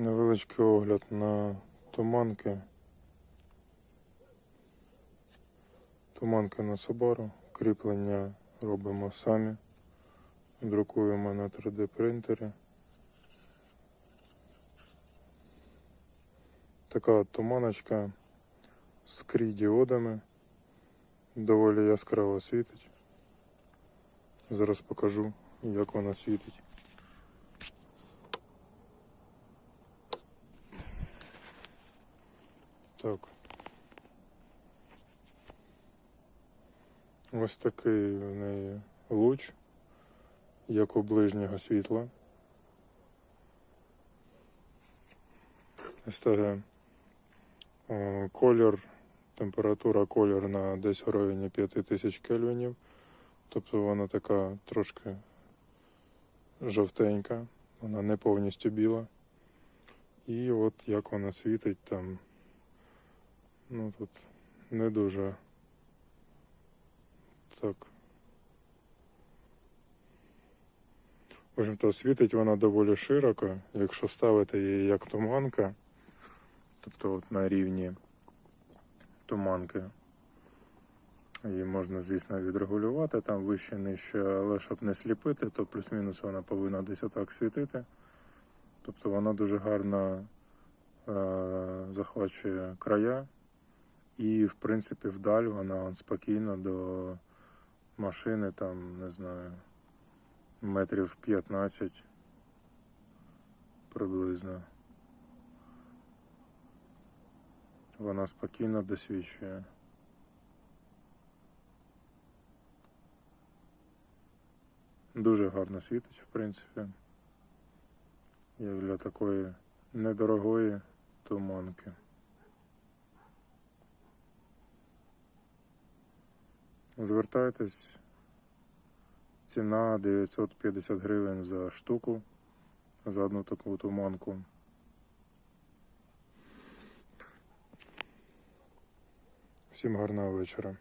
Невеличкий огляд на туманки. Туманки на Subaru. Кріплення робимо самі. Друкуємо на 3D принтері. Така от туманочка з крій-діодами. Доволі яскраво світить. Зараз покажу, як вона світить. Так. Ось такий в неї луч, як у ближнього світла. СТГ. Е, Колір, температура колір на десь в районі 5000 кельвінів. Тобто вона така трошки жовтенька, вона не повністю біла. І от як вона світить там. Ну тут не дуже так. В общем-то, світить вона доволі широко, якщо ставити її як туманка, тобто от на рівні туманки. Її можна, звісно, відрегулювати там вище, нижче, але щоб не сліпити, то плюс-мінус вона повинна десь отак світити. Тобто вона дуже гарно е- захвачує края. І, в принципі, вдаль вона он, спокійно до машини, там, не знаю, метрів 15 приблизно. Вона спокійно досвідчує. Дуже гарно світить, в принципі, як для такої недорогої туманки. Звертайтесь. Ціна 950 гривень за штуку за одну таку туманку. Всім гарного вечора.